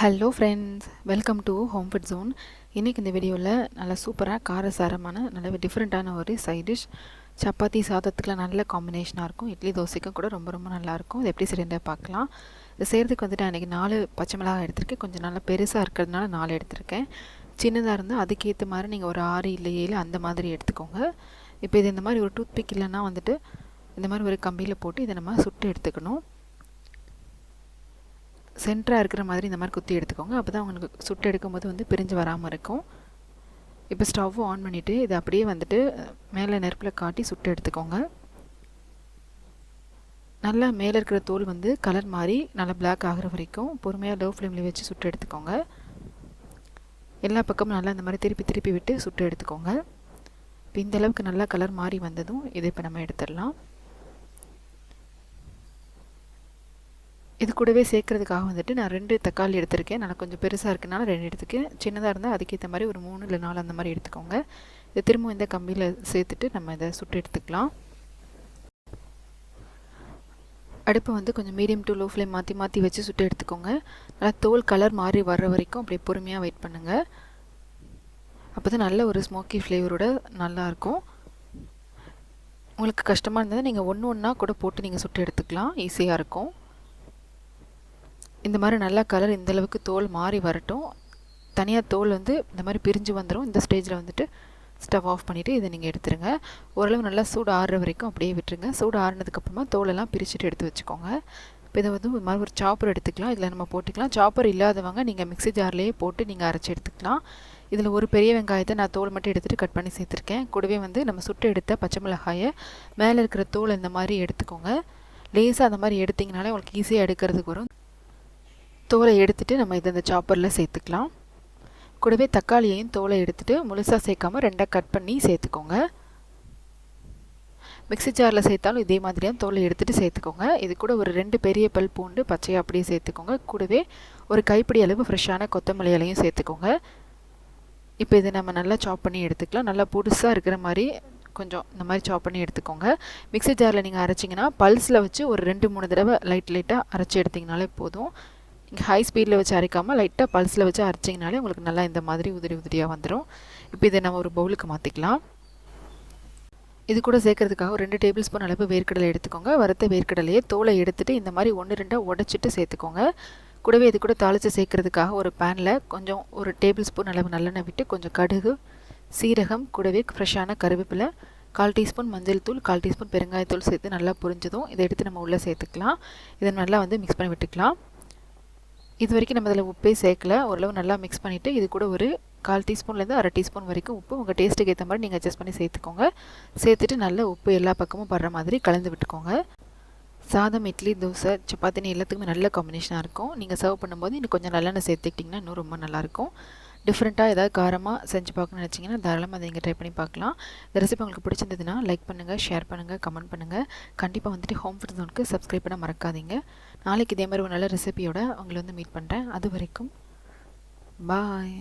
Hello friends welcome to home food zone இன்றைக்கி இந்த வீடியோவில் நல்லா சூப்பராக காரசாரமான நல்ல டிஃப்ரெண்ட்டான ஒரு சைட் டிஷ் சப்பாத்தி சாதத்துக்குலாம் நல்ல காம்பினேஷனாக இருக்கும். இட்லி தோசைக்கும் கூட ரொம்ப ரொம்ப நல்லாயிருக்கும் இது எப்படி செய்யறதை பார்க்கலாம். இது செய்கிறதுக்கு வந்துட்டு அன்றைக்கி நாலு பச்சை மிளகாய் எடுத்திருக்கேன். கொஞ்சம் நல்லா பெருசாக இருக்கிறதுனால நாலு எடுத்திருக்கேன். சின்னதாக இருந்தால் அதுக்கேற்ற மாதிரி நீங்கள் ஒரு ஆறு இல்லை ஏழு அந்த மாதிரி எடுத்துக்கோங்க. இப்போ இது இந்த மாதிரி ஒரு டூத் பிக் இல்லைன்னா வந்துட்டு இந்த மாதிரி ஒரு கம்பியில் போட்டு இதை நம்ம சுட்டு எடுத்துக்கணும். சென்டராக இருக்கிற மாதிரி இந்த மாதிரி குத்தி எடுத்துக்கோங்க. அப்போ தான் உங்களுக்கு சுட்டு எடுக்கும்போது வந்து பிரிஞ்சு வராமல் இருக்கும். இப்போ ஸ்டவ் ஆன் பண்ணிவிட்டு இதை அப்படியே வந்துட்டு மேலே நெருப்பில் காட்டி சுட்டு எடுத்துக்கோங்க. நல்லா மேலே இருக்கிற தோல் வந்து கலர் மாறி நல்லா பிளாக் ஆகிற வரைக்கும் பொறுமையாக லோ ஃப்ளேமில் வச்சு சுட்டு எடுத்துக்கோங்க. எல்லா பக்கமும் நல்லா இந்த மாதிரி திருப்பி திருப்பி விட்டு சுட்டு எடுத்துக்கோங்க. இப்போ இந்தளவுக்கு நல்லா கலர் மாறி வந்ததும் இதை இப்போ நம்ம எடுத்துடலாம். இது கூடவே சேர்க்குறதுக்காக வந்துட்டு நான் ரெண்டு தக்காளி எடுத்திருக்கேன். நல்லா கொஞ்சம் பெருசாக இருக்குனால ரெண்டு எடுத்துக்கேன். சின்னதாக இருந்தால் அதுக்கேற்ற மாதிரி ஒரு மூணு இல்லை நாலு அந்த மாதிரி எடுத்துக்கோங்க. இது திரும்பவும் இந்த கம்பியில் சேர்த்துட்டு நம்ம இதை சுட்டு எடுத்துக்கலாம். அடுப்பை வந்து கொஞ்சம் மீடியம் டு லோ ஃப்ளேம் மாற்றி மாற்றி வச்சு சுட்டு எடுத்துக்கோங்க. நல்லா தோல் கலர் மாறி வர்ற வரைக்கும் அப்படியே பொறுமையாக வெயிட் பண்ணுங்கள் அப்போ தான் நல்ல ஒரு ஸ்மோக்கி ஃப்ளேவரோட நல்லாயிருக்கும் உங்களுக்கு கஷ்டமாக இருந்தது நீங்கள் ஒன்று ஒன்றா கூட போட்டு நீங்கள் சுட்டு எடுத்துக்கலாம். ஈஸியாக இருக்கும். இந்த மாதிரி நல்லா கலர் இந்தளவுக்கு தோல் மாறி வரட்டும். தனியாக தோல் வந்து இந்த மாதிரி பிரிஞ்சு வந்துடும் இந்த ஸ்டேஜில் வந்துட்டு ஸ்டவ் ஆஃப் பண்ணிவிட்டு இதை நீங்கள் எடுத்துருங்க. ஓரளவு நல்லா சூடு ஆறுற வரைக்கும் அப்படியே விட்டுருங்க. சூடு ஆறுனதுக்கப்புறமா தோலெல்லாம் பிரிச்சுட்டு எடுத்து வச்சுக்கோங்க. இப்போ இதை வந்து ஒரு மாதிரி ஒரு சாப்பர் எடுத்துக்கலாம். இதில் நம்ம போட்டுக்கலாம். சாப்பர் இல்லாதவங்க நீங்கள் மிக்சி ஜார்லேயே போட்டு நீங்கள் அரைச்சி எடுத்துக்கலாம். இதில் ஒரு பெரிய வெங்காயத்தை நான் தோல் மட்டும் எடுத்துகிட்டு கட் பண்ணி சேர்த்துருக்கேன். கூடவே வந்து நம்ம சுட்டு எடுத்த பச்சை மிளகாயை மேலே இருக்கிற தோல் இந்த மாதிரி எடுத்துக்கோங்க. லேசாக அந்த மாதிரி எடுத்திங்கனாலே உங்களுக்கு ஈஸியாக எடுக்கிறதுக்கு வரும். தோலை எடுத்துகிட்டு நம்ம இதை இந்த சாப்பரில் சேர்த்துக்கலாம். கூடவே தக்காளியையும் தோலை எடுத்துகிட்டு முழுசாக சேர்க்காமல் ரெண்டாக கட் பண்ணி சேர்த்துக்கோங்க. மிக்சி ஜாரில் சேர்த்தாலும் இதே மாதிரியாக தோலை எடுத்துகிட்டு சேர்த்துக்கோங்க. இது கூட ஒரு ரெண்டு பெரிய பல் பூண்டு பச்சையாக அப்படியே சேர்த்துக்கோங்க. கூடவே ஒரு கைப்பிடி அளவு ஃப்ரெஷ்ஷான கொத்தமல்லி இலையும் சேர்த்துக்கோங்க. இப்போ இதை நம்ம நல்லா சாப் பண்ணி எடுத்துக்கலாம். நல்லா புதுசாக இருக்கிற மாதிரி கொஞ்சம் இந்த மாதிரி சாப் பண்ணி எடுத்துக்கோங்க. மிக்சி ஜாரில் நீங்கள் அரைச்சிங்கன்னா பல்ஸில் வச்சு ஒரு ரெண்டு மூணு தடவை லைட் லைட்டாக அரைச்சி எடுத்திங்கனாலே போதும். இங்கே ஹை ஸ்பீடில் வச்சு அரைக்காமல் லைட்டாக பல்ஸில் வச்சு அரைச்சிங்கனாலே உங்களுக்கு நல்லா இந்த மாதிரி உதிரி உதிரியாக வந்துடும் இப்போ இதை நம்ம ஒரு பவுலுக்கு மாற்றிக்கலாம் இது கூட சேர்க்கறதுக்காக ஒரு ரெண்டு டேபிள் ஸ்பூன் அளவு வேர்க்கடலை எடுத்துக்கோங்க. வறுத்த வேர்க்கடலையே தோலை எடுத்துகிட்டு இந்த மாதிரி ஒன்று ரெண்டாக உடச்சிட்டு சேர்த்துக்கோங்க. கூடவே இது கூட தாளித்து சேர்க்கறதுக்காக ஒரு பேனில் கொஞ்சம் ஒரு டேபிள் ஸ்பூன் அளவு நல்லெண்ணெய் விட்டு கொஞ்சம் கடுகு சீரகம் கூடவே ஃப்ரெஷ்ஷான கருவேப்பிலை கால் டீஸ்பூன் மஞ்சள் தூள் கால் டீஸ்பூன் பெருங்காயத்தூள் சேர்த்து நல்லா புரிஞ்சதும் இதை எடுத்து நம்ம உள்ளே சேர்த்துக்கலாம். இதை நல்லா வந்து மிக்ஸ் பண்ணி விட்டுக்கலாம். இது வரைக்கும் நம்ம அதில் உப்பே சேர்க்கல. ஓரளவு நல்லா மிக்ஸ் பண்ணிவிட்டு இது கூட ஒரு கால் டீஸ்பூன்லேருந்து அரை டீஸ்பூன் வரைக்கும் உப்பு. உங்கள் டேஸ்ட்டுக்கு ஏற்ற மாதிரி நீங்கள் அட்ஜஸ்ட் பண்ணி சேர்த்துக்கோங்க. சேர்த்துட்டு நல்ல உப்பு எல்லா பக்கமும் படுற மாதிரி கலந்து விட்டுக்கோங்க. சாதம் இட்லி தோசை சப்பாத்தினி எல்லாத்துக்குமே நல்ல காம்பினேஷனாக இருக்கும். நீங்கள் சர்வ் பண்ணும்போது இன்னும் கொஞ்சம் நல்லெண்ணெய் சேர்த்துக்கிட்டிங்கன்னா இன்னும் ரொம்ப நல்லாயிருக்கும் டிஃப்ரெண்ட்டாக ஏதாவது காரமாக செஞ்சு பார்க்கணும்னு நினச்சிங்கன்னா தாராளமாக அதை நீங்கள் ட்ரை பண்ணி பார்க்கலாம். இந்த ரெசிபி உங்களுக்கு பிடிச்சிருந்ததுன்னா லைக் பண்ணுங்கள் ஷேர் பண்ணுங்கள் கமெண்ட் பண்ணுங்கள் கண்டிப்பாக வந்துட்டு ஹோம் ஃபுட் ஜோனுக்கு சப்ஸ்கிரைப் பண்ண மறக்காதீங்க. நாளைக்கு இதே மாதிரி ஒரு நல்ல ரெசிபியோட உங்களை வந்து மீட் பண்ணுறேன் அது வரைக்கும் பாய்